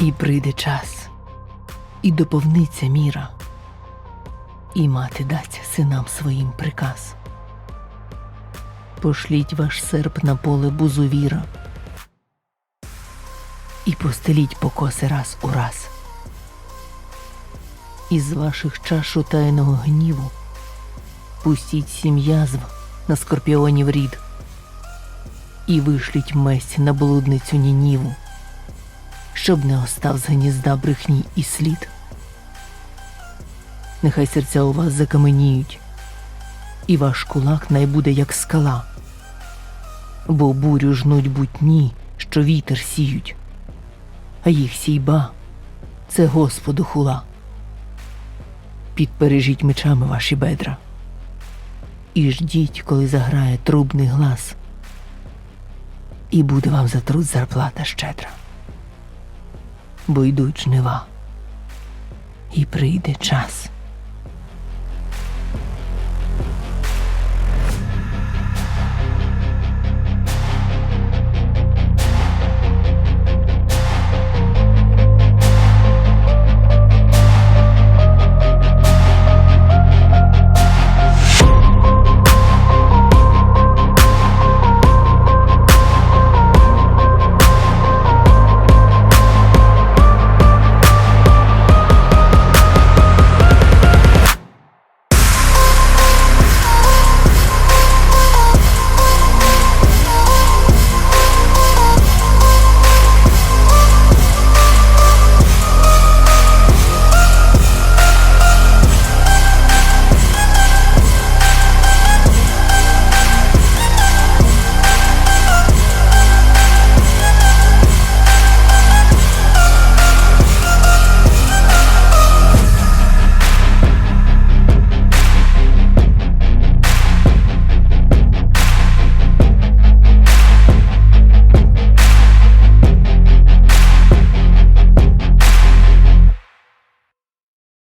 І прийде час, і доповниться міра, і мати дасть синам своїм приказ. Пошліть ваш серп на поле бузувіра і постеліть покоси раз у раз. Із ваших чашу тайного гніву пустіть сім язв на скорпіонів рід і вишліть месть на блудницю Нініву, щоб не остав з гнізда брехні і слід. Нехай серця у вас закаменіють, і ваш кулак най буде як скала, бо бурю жнуть бутні, що вітер сіють, а їх сійба це Господу хула. Підпережіть мечами ваші бедра і ждіть, коли заграє трубний глас, і буде вам за труд зарплата щедра. Бо йдуть жнива, і прийде час.